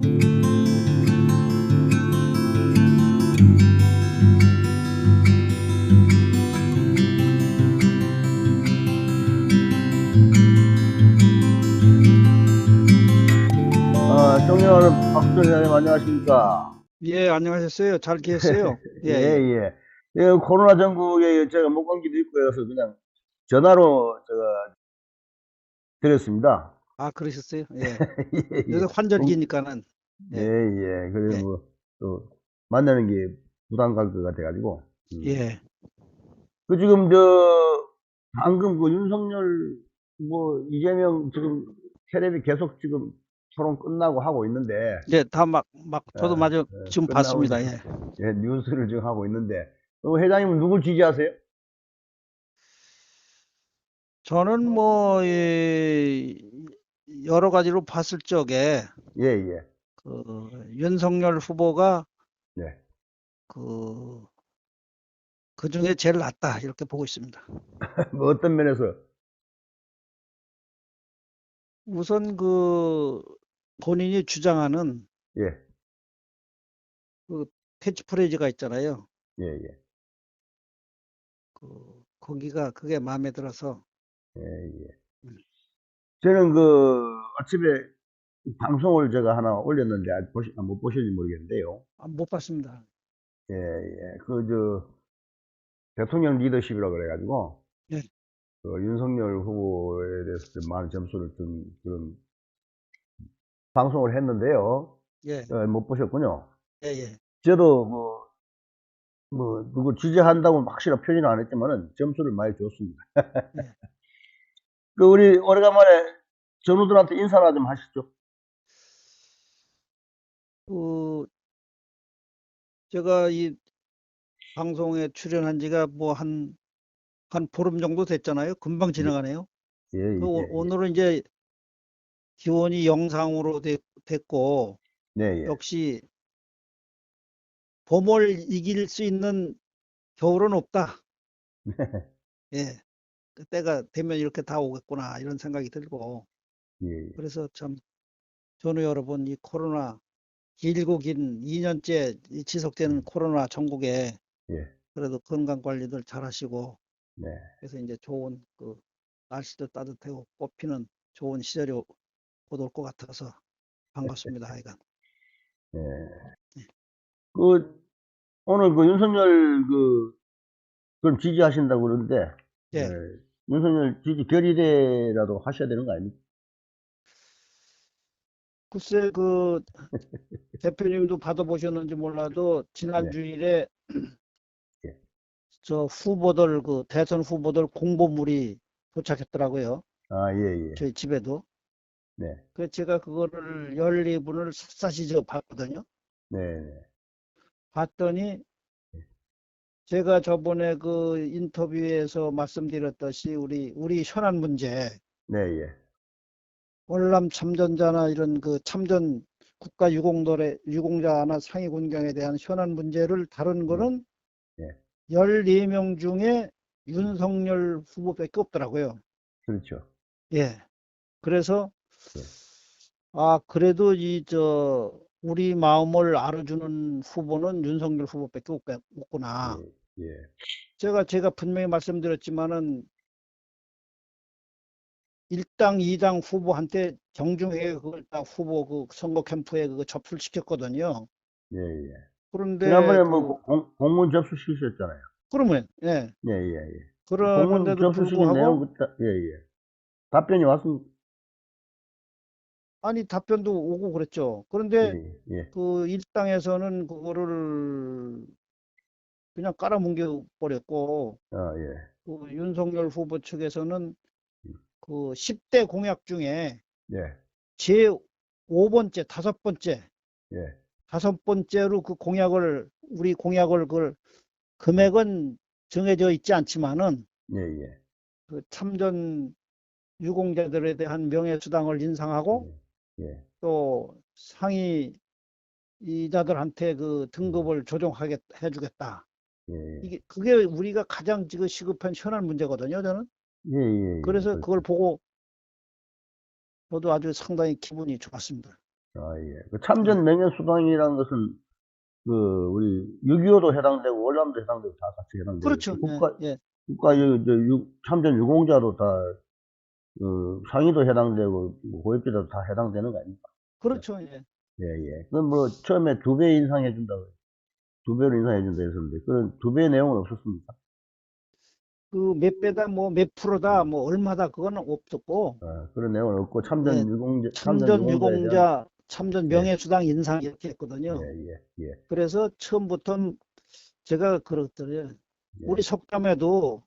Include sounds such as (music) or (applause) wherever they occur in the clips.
아, 회장님 안녕하십니까? 예, 안녕하셨어요. 잘 계셨어요? (laughs) 예, 예, 예. 예, 코로나 전국에 제가 못간 길도 있고 해서 그냥 전화로 제가 드렸습니다. 아, 그러셨어요? 예. (laughs) 예, 예. 요새 환절기니까는, 예, 예. 그래 예. 뭐, 또, 만나는 게 부담 갈것 같아가지고. 음. 예. 그 지금 저, 방금 그 윤석열, 뭐, 이재명 지금 텔레비 계속 지금 토론 끝나고 하고 있는데, 예, 다 막, 막, 저도 예, 마저 예, 지금 봤습니다. 예. 예, 뉴스를 지금 하고 있는데, 그 회장님은 누굴 지지하세요? 저는 뭐, 예, 여러 가지로 봤을 적에, 예, 예. 그, 윤석열 후보가 네. 그, 그 중에 제일 낫다. 이렇게 보고 있습니다. (laughs) 뭐 어떤 면에서? 우선 그, 본인이 주장하는 예, 캐치프레이즈가 있잖아요. 예, 예. 그, 거기가 그게 마음에 들어서, 예, 예. 음. 저는 그 아침에 방송을 제가 하나 올렸는데 아직 보시, 아, 못 보셨는지 모르겠는데요. 아, 못 봤습니다. 예, 예. 그, 저, 대통령 리더십이라고 그래가지고, 네. 그 윤석열 후보에 대해서 좀 많은 점수를 준 그런 방송을 했는데요. 예, 어, 못 보셨군요. 예, 예. 저도 뭐, 뭐, 누구 지지한다고 확실한 표현은 안 했지만은 점수를 많이 줬습니다. 네. 그, 우리 오래간만에 전우들한테 인사나 좀 하시죠. 그 제가 이 방송에 출연한 지가 뭐 한 한 보름 정도 됐잖아요. 금방 지나가네요. 예, 그 오- 예, 예. 오늘은 이제 기원이 영상으로 되- 됐고 네, 예. 역시 봄을 이길 수 있는 겨울은 없다. (laughs) 예. 그때가 되면 이렇게 다 오겠구나 이런 생각이 들고 예, 예. 그래서 참 전우 여러분 이 코로나 길고 긴 2년째 이 지속되는 음. 코로나 전국에 예. 그래도 건강 관리들 잘 하시고 네. 그래서 이제 좋은 그 날씨도 따뜻하고 꽃피는 좋은 시절이 오- 곧올 것 같아서 반갑습니다. (laughs) 하여간. 예. 그, 오늘 그 윤석열 그, 그럼 지지하신다고 그러는데, 예. 예, 윤석열 지지 결의대라도 하셔야 되는 거 아닙니까? 글쎄 그 (laughs) 대표님도 받아보셨는지 몰라도 지난 네. 주일에 (clears throat) 예. 저 후보들 그 대선 후보들 공보물이 도착했더라고요. 아, 예, 예. 저희 집에도. 네. 그래서 제가 그거를 14분을 샅샅이 저 봤거든요. 네, 네. 봤더니 제가 저번에 그 인터뷰에서 말씀드렸듯이 우리 우리 현안 문제 네, 예. 월남 참전자나 이런 그 참전 국가 유공들의 유공자나 상위 군경에 대한 현안 문제를 다룬 거는 예. 14명 중에 윤석열 후보밖에 없더라고요. 그렇죠. 예. 그래서 예. 아 그래도 이 저 우리 마음을 알아주는 후보는 윤석열 후보밖에 없- 없구나. 예, 예. 제가 제가 분명히 말씀드렸지만은 일당, 이당 후보한테 정중하게 그걸 다 후보 그 선거 캠프에 그거 접수를 시켰거든요. 예, 예. 그런데 지난번에 그, 뭐 공, 공문 접수시키셨잖아요. 그러면 예 예, 예, 예. 공문 그러는데도 접수 시킨 내용, 불구하고 그때- 예, 예. 답변이 왔습니다. 아니 답변도 오고 그랬죠. 예, 그런데 예. 그 일당에서는 그거를 그냥 깔아뭉겨 버렸고 아, 예. 그 윤석열 후보 측에서는 음. 그 10대 공약 중에 예, 제 5번째, 다섯 번째 예. 다섯 번째로 그 공약을 우리 공약을 그 금액은 정해져 있지 않지만은 예, 예. 그 참전 유공자들에 대한 명예수당을 인상하고 예. 또 상위 이자들한테 그 등급을 조정하게 해주겠다. 예, 예. 이게 그게 우리가 가장 지금 시급한 현안 문제거든요. 저는 예, 예, 예. 그래서 그렇죠. 그걸 보고 저도 아주 상당히 기분이 좋았습니다. 아, 예. 그 참전 명예수당이라는 것은, 그, 우리, 6.25도 해당되고, 월남도 해당되고, 다 같이 해당되고. 그렇죠. 국가, 예, 예. 국가, 참전 유공자도 다, 그, 상위도 해당되고, 뭐 고위비도 다 해당되는 거 아닙니까? 그렇죠. 예. 예, 예. 그건 뭐, 처음에 두 배 인상해 준다고, 두 배로 인상해 준다 했었는데, 그런 두 배 내용은 없었습니까? 그 몇 배다 뭐 몇 프로다 뭐 얼마다 그거는 없었고 어, 그런 내용은 없고, 참전 네. 유공자, 참전 유공자 참전 네. 명예수당 인상 이렇게 했거든요. 예, 예, 예. 그래서 처음부터 제가 그랬더래요. 예. 우리 속담에도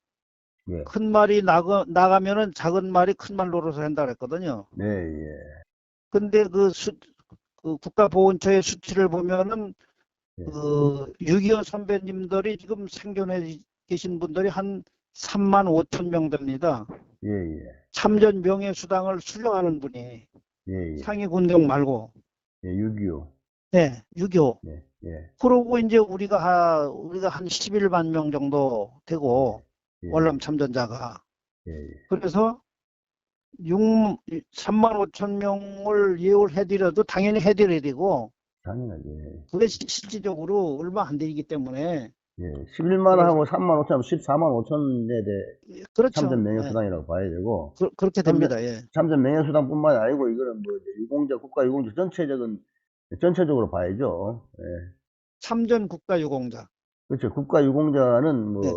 예. 큰 말이 나가, 나가면은 작은 말이 큰 말 노릇을 한다 그랬거든요. 네, 예. 근데 그 수, 그 국가보훈처의 수치를 보면은 예. 그 6.25 선배님들이 지금 생존해 계신 분들이 한 3만 5천 명 됩니다. 예, 예. 참전 명예수당을 수령하는 분이 예, 예. 상위 군경 말고 예, 6.25. 네, 6.25. 예, 예. 그러고 이제 우리가 하, 우리가 한 11만 명 정도 되고 예, 월남 참전자가 예, 예. 그래서 6, 3만 5천 명을 예우를 해드려도 당연히 해드려야 되고 당연하지. 예. 그게 시- 실질적으로 얼마 안 되기 때문에 예. 11만 원하고 3만 5천, 14만 5천에 대해 그렇죠. 참전 예, 명예수당이라고 봐야 되고, 그, 그렇게 됩니다. 예. 참전 명예수당뿐만이 아니고, 이거는 뭐, 유공자, 국가 유공자 전체적인, 전체적으로 봐야죠. 예. 참전 국가 유공자. 그렇죠. 국가 유공자는 뭐, 네.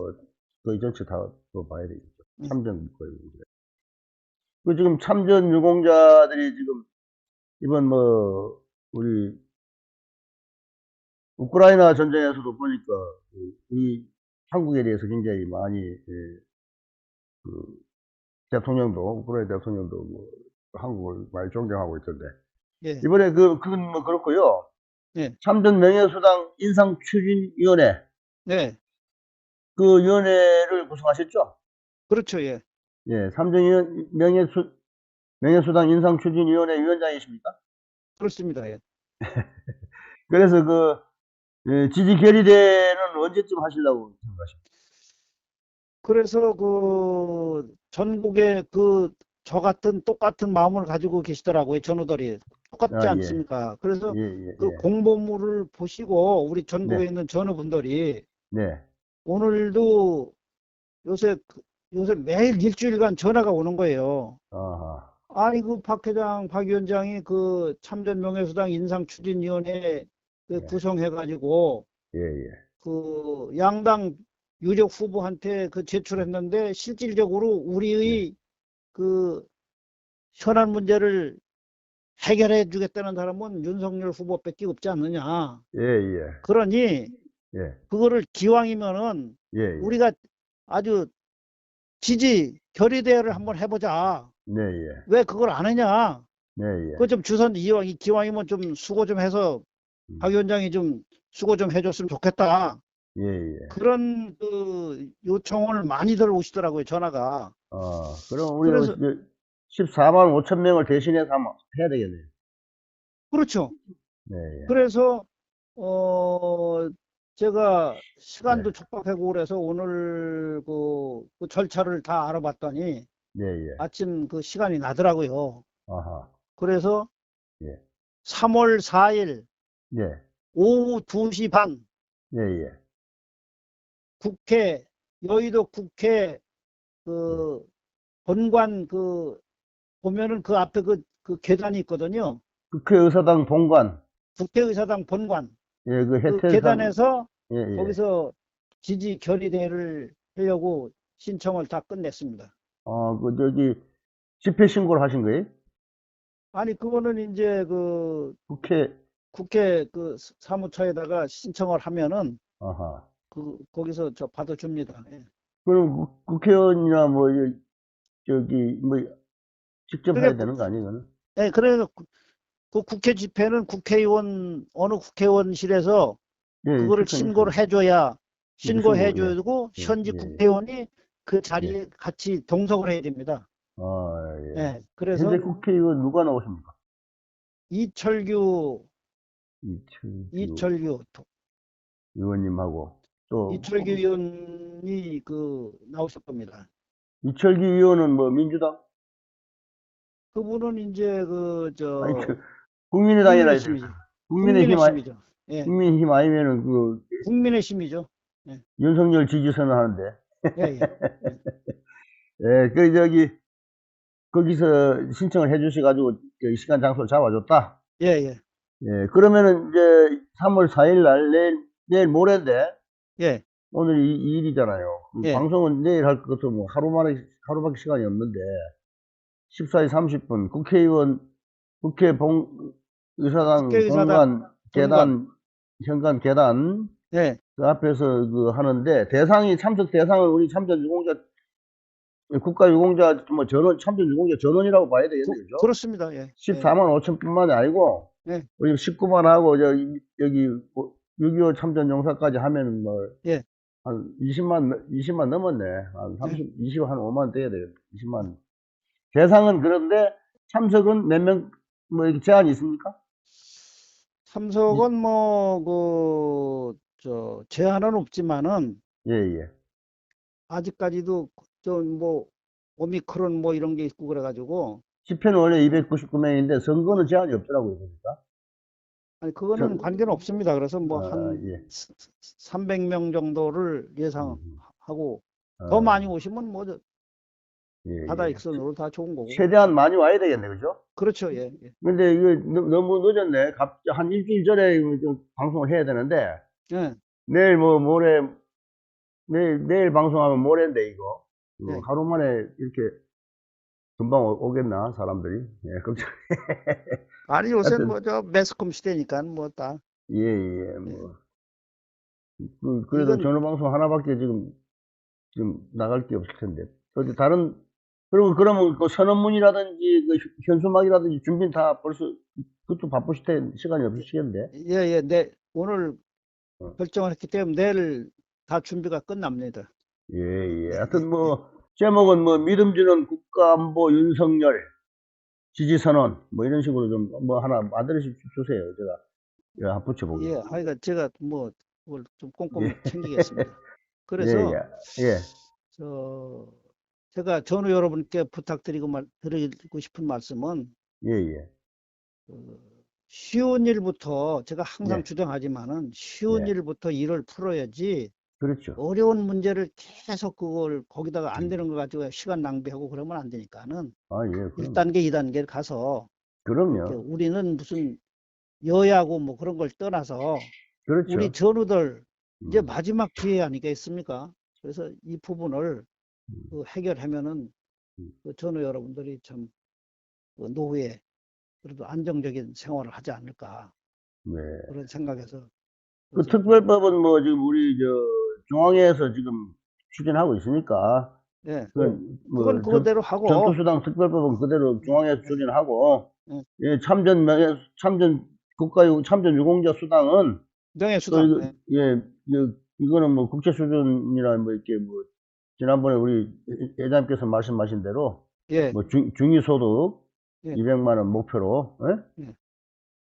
거의 전체 다또 봐야 되겠죠. 네. 참전 국가 유공자. 그 지금 참전 유공자들이 지금, 이번 뭐, 우리, 우크라이나 전쟁에서도 보니까, 그 우리 한국에 대해서 굉장히 많이, 예, 그, 대통령도, 우크라이나 대통령도 뭐, 한국을 많이 존경하고 있던데. 예. 이번에 그, 그건 뭐 그렇고요. 네. 참전 명예수당 인상 추진위원회, 네. 그 위원회를 구성하셨죠? 그렇죠. 예. 예, 삼정 명예수, 명예수당 인상추진위원회 위원장이십니까? 그렇습니다. 예. (laughs) 그래서 그, 예, 지지 결의대는 언제쯤 하시려고 생각하십니까? 그래서 그 전국에 그 저 같은 똑같은 마음을 가지고 계시더라고요. 전우들이 똑같지 아, 예. 않습니까? 그래서 예, 예, 그 예. 공보물을 보시고 우리 전국에 네. 있는 전우분들이 네, 오늘도 요새 그- 요새 매일 일주일간 전화가 오는 거예요. 아하, 아니 그박 회장, 박 위원장이 그 참전 명예수당 인상 추진위원회 그 네. 구성해가지고 예, 예. 그 양당 유력 후보한테 그 제출했는데 실질적으로 우리의 그 현안 문제를 해결해 주겠다는 사람은 윤석열 후보밖에 없지 않느냐. 예, 예, 그러니 예, 그거를 기왕이면은 예, 예. 우리가 아주 지지 결의대회를 한번 해보자. 네, 예, 왜 그걸 안 하냐? 네, 예. 그거 좀 주선 이왕 기왕이면 좀 수고 좀 해서 음. 박 위원장이 좀 수고 좀 해줬으면 좋겠다. 예, 예. 그런 그 요청을 많이들 오시더라고요 전화가. 아, 그럼 우리 그래서- 14만 5천 명을 대신해서 한번 해야 되겠네요. 그렇죠. 네, 예. 그래서 어 제가 시간도 네. 촉박하고 그래서 오늘 그, 그 절차를 다 알아봤더니 예, 예. 아침 그 시간이 나더라고요. 아하. 그래서 예. 3월 4일 예, 오후 2시 반 예, 예. 국회 여의도 국회 그 본관 그 보면은 그 앞에 그, 그 계단이 있거든요. 국회의사당 본관. 국회의사당 본관 예, 그그 해태산. 계단에서 예, 예. 거기서 지지 결의대회를 하려고 신청을 다 끝냈습니다. 어, 그, 저기, 집회 신고를 하신 거예요? 아니 그거는 이제 그 국회, 국회 그 사무처에다가 신청을 하면은 아하. 그 거기서 저 받아줍니다. 예. 그럼 국- 국회의원이나 뭐, 이- 저기, 뭐, 직접 해야 되는 거 아니에요? 예, 그래서 그, 그 국회 집회는 국회의원 어느 국회의원실에서 예, 그거를 신고를 해줘야 신고해 신고, 예. 주고 예, 현지 예, 예. 국회의원이 그 자리에 같이 동석을 해야 됩니다. 아, 예. 예, 그래서 현재 국회의원 누가 나오십니까? 이철규 이철규 이철규 의원님하고 또 이철규 의원이 그 나오실 겁니다. 이철규 의원은 뭐 민주당? 그분은 이제 그저 아니 그 국민의당이라 했 국민의 힘이죠. 국민의힘, 아니, 국민의힘이죠. 예, 국민의힘 아니면은 그 국민의 힘이죠. 윤석열 지지선을 하는데. 예, 예. (laughs) 예, 그 저기 거기서 신청을 해 주셔가지고 그 시간 장소를 잡아줬다. 예, 예. 예, 그러면은 이제 3월 4일 날 내일 내일 모레인데 예, 오늘이 2일이잖아요. 예. 방송은 내일 할것 같으면 뭐 하루 만에 하루밖에 시간이 없는데 14시 30분 국회의원 국회 봉 의사당 본관 계단 현관 계단 예. 그 앞에서 그 하는데 대상이 참석 대상은 우리 참전 유공자 국가 유공자 뭐 전원 참전 유공자 전원이라고 봐야 되겠네요. 그죠? 그렇습니다. 예. 14만 5천뿐만이 아니고 네. 우리 19만 하고 저 이- 여기 6.25 참전 용사까지 하면 뭐 예. 한 20만 20만 넘었네. 한 30, 20, 한 5만 돼야 되겠네. 20만. 대상은 그런데 참석은 몇 명 뭐 이렇게 제한이 있습니까? 참석은 뭐, 그, 저, 제한은 없지만은, 예, 예. 아직까지도, 저, 뭐, 오미크론 뭐 이런 게 있고 그래가지고, 집회는 원래 299명인데 선거는 제한이 없더라고요, 보니까. 아니, 그거는 저- 관계는 없습니다. 그래서 뭐, 아, 한 예. 300명 정도를 예상하고, 아, 더 많이 오시면 뭐, 저 예, 예. 바다 익선으로 다 좋은 거고. 최대한 많이 와야 되겠네, 그죠? 그렇죠. 예, 예. 근데 이거 너- 너무 늦었네. 갑, 한 일주일 전에 방송을 해야 되는데, 예, 내일 뭐 모레, 내일, 내일 방송하면 모레인데, 이거. 네. 하루 만에 이렇게 금방 오, 겠나 사람들이? 예, 걱정. (laughs) 아니, 요새 뭐, 저, 매스컴 시대니까 뭐 다. 예, 예, 뭐. 그, 그래도 이건- 전화방송 하나밖에 지금, 지금 나갈 게 없을 텐데. 그런데 다른, 그리고 그러면 그 선언문이라든지, 그 현수막이라든지 준비는 다 벌써, 그것도 바쁘실 때 시간이 없으시겠는데. 예, 예, 내, 오늘 어. 결정을 했기 때문에 내일 다 준비가 끝납니다. 예, 예. 하여튼 뭐, 제목은 뭐, 믿음 주는 국가안보 윤석열 지지선언, 뭐 이런 식으로 좀 뭐 하나 만들어 주세요. 제가, 예, 한번 붙여보게. 예, 하여간 제가 뭐, 그걸 좀 꼼꼼히 예. 챙기겠습니다. (laughs) 그래서, 예, 예. 예, 저, 제가 전우 여러분께 부탁드리고 말, 드리고 싶은 말씀은, 예, 예. 그, 쉬운 일부터, 제가 항상 네. 주장하지만은, 쉬운 네. 일부터 일을 풀어야지, 그렇죠. 어려운 문제를 계속 그걸 거기다가 음. 안 되는 거 가지고 시간 낭비하고 그러면 안 되니까는, 아, 예. 그럼, 1단계, 2단계를 가서, 그럼요. 우리는 무슨 여야고 뭐 그런 걸 떠나서, 그렇죠. 우리 전우들, 이제 음, 마지막 기회 아니겠습니까? 그래서 이 부분을 음. 그 해결하면은 음. 그 전우 여러분들이 참 그 노후에 그래도 안정적인 생활을 하지 않을까 네. 그런 생각에서 그 특별법은 뭐 지금 우리 저 중앙회에서 지금 추진하고 있으니까 예, 그건 뭐 그건 전- 그거대로 하고 전투수당 특별법은 그대로 중앙에서 추진하고 응. 예, 참전 명예 참전 국가 유 참전 유공자 수당은 또 명예 수당 이거, 예, 예, 이거, 이거는 뭐 국제 수준이나 뭐 이렇게 뭐 지난번에 우리 회장님께서 말씀하신 대로 예, 뭐 중, 중위소득 예. 200만 원 목표로 예? 예.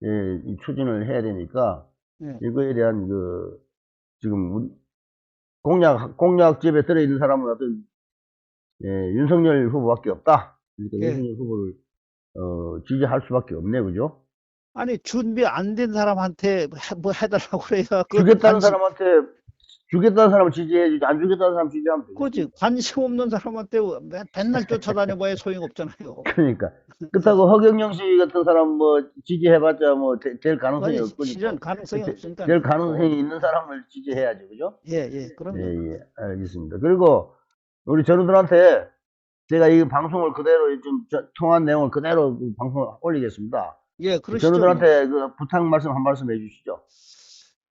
예, 이 추진을 해야 되니까 예. 이거에 대한 그 지금 공약 공약집에 들어 있는 사람은 어떤 예, 윤석열 후보밖에 없다. 그러니까 예. 윤석열 후보를 어, 지지할 수밖에 없네, 그죠? 아니 준비 안 된 사람한테 해, 뭐 해달라고 그래야 그 주겠다는 사람한테 주겠다는 사람을 지지해야지 안 주겠다는 사람 지지하면 되지. 그지 관심 없는 사람한테 매- 맨날 쫓아다녀봐야 소용없잖아요. (laughs) 그러니까 그렇다고 허경영 씨 같은 사람 뭐 지지해봤자 뭐 되- 될 가능성이 없거니까. 실현 가능성이 되- 없으니까. 될 가능성이 있는 사람을 지지해야지, 그죠? 예, 예, 그럼요. 예, 예, 알겠습니다. 그리고 우리 전우들한테 제가 이 방송을 그대로 좀 저- 통한 내용을 그대로 그 방송을 올리겠습니다. 예, 그러시죠. 전우들한테 그 부탁 말씀 한 말씀 해주시죠.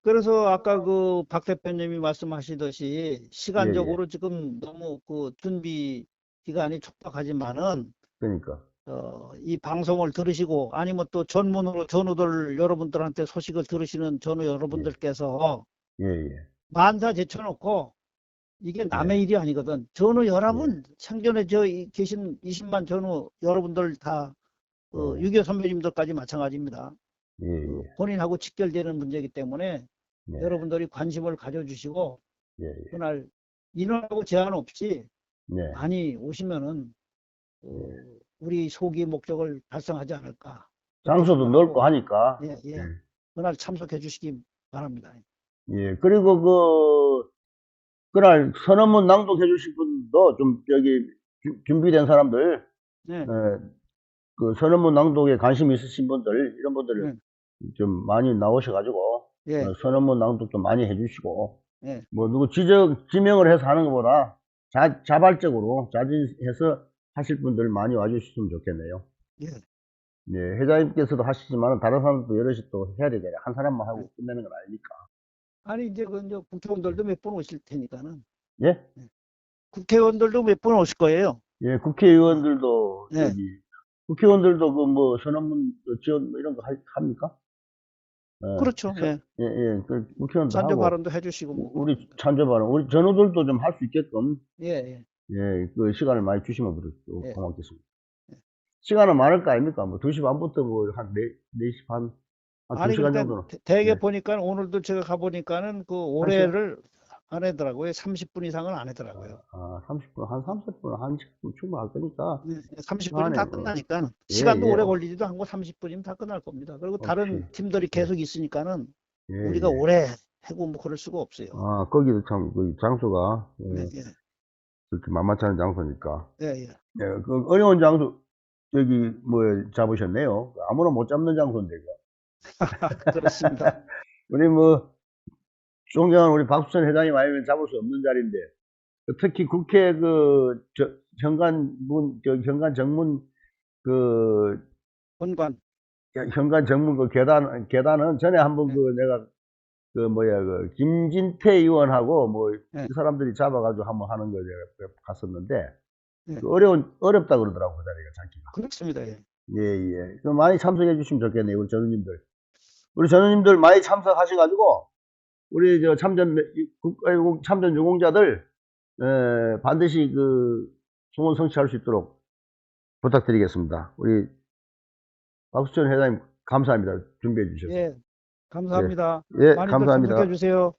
그래서 아까 그 박 대표님이 말씀하시듯이 예, 시간적으로 지금 너무 그 준비 기간이 촉박하지만은 그러니까. 어, 이 방송을 들으시고 아니면 또 전문으로 전우들 여러분들한테 소식을 들으시는 전우 여러분들께서 예, 예. 만사 제쳐놓고 이게 남의 일이 아니거든. 전우 여러분 생전에 저 이- 계신 20만 전우 여러분들 다 어, 네. 6.25 선배님들까지 마찬가지입니다. 예, 그 예. 본인하고 직결되는 문제이기 때문에 네. 여러분들이 관심을 가져주시고 예, 예. 그날 인원하고 제한 없이 네. 많이 오시면은 어, 우리 소기 목적을 달성하지 않을까 장소도 넓고 하니까. 예, 예. 예. 그날 참석해 주시기 바랍니다. 예, 그리고 그, 그날 선언문 낭독해 주실 분도 좀, 여기, 주- 준비된 사람들, 네, 예, 그 선언문 낭독에 관심 있으신 분들, 이런 분들 좀 많이 나오셔가지고, 예, 어, 선언문 낭독 좀 많이 해주시고, 예. 뭐, 누구 지적, 지명을 해서 하는 것보다 자, 자발적으로, 자진해서 하실 분들 많이 와주셨으면 좋겠네요. 예. 예, 회장님께서도 하시지만 다른 사람도 여럿이 또 해야 되잖아요. 한 사람만 하고 끝내는 건 아니니까. 아니 이제 그 이제 국회의원들도 몇분 오실 테니까는 예? 국회의원들도 몇분 오실 거예요. 예, 국회의원들도 네. 저기 국회의원들도 그 뭐 선언문 지원 뭐 이런 거 하- 합니까? 예, 그렇죠. 예. 예, 예, 그 찬조 하고 발언도 해주시고 뭐. 우리 찬조 발언, 우리 전우들도 좀 할 수 있게끔 예, 예. 예, 그 시간을 많이 주시면 그렇죠. 예. 고맙겠습니다. 시간은 많을 거 아닙니까? 뭐 2시 반부터 뭐 한 4, 4시 반, 한 아니 2시간 근데 정도는. 대- 대개 네. 보니까 오늘도 제가 가보니까는 그 올해를 안 하더라고요. 30분 이상은 안 하더라고요. 아, 30분, 한 30분, 한 10분 충분할 거니까. 네, 30분이면 다. 끝나니까 예, 시간도 예. 오래 걸리지도 않고 30분이면 다 끝날 겁니다. 그리고 다른 그렇지. 팀들이 계속 있으니까는 예, 우리가 예. 오래 하고 뭐 그럴 수가 없어요. 아, 거기도 참, 그 장소가, 예, 네, 예, 그렇게 만만치 않은 장소니까. 예, 예. 예, 그 어려운 장소, 여기, 뭐, 잡으셨네요. 아무나 못 잡는 장소인데. (laughs) 그렇습니다. (laughs) 우리 뭐, 존경하는 우리 박수천 회장님 아니면 잡을 수 없는 자리인데, 특히 국회 그, 저, 현관문, 저, 현관 정문, 그, 본관. 현관 정문 그 계단, 계단은 전에 한번 네. 그 내가, 그 뭐야, 그, 김진태 의원하고 뭐, 네. 이 사람들이 잡아가지고 한번 하는 거 내가 갔었는데, 네. 그 어려운, 어렵다 그러더라고, 그 자리가 잡기가. 그렇습니다. 예. 예, 예. 그 많이 참석해 주시면 좋겠네요, 우리 전우님들. 우리 전우님들 많이 참석하셔가지고, 우리 저 참전, 국가유공, 참전 유공자들, 에, 반드시 그, 소원 성취할 수 있도록 부탁드리겠습니다. 우리 박수천 회장님, 감사합니다. 준비해 주셔서. 예. 감사합니다. 예, 많이들 감사합니다. 참석해 주세요.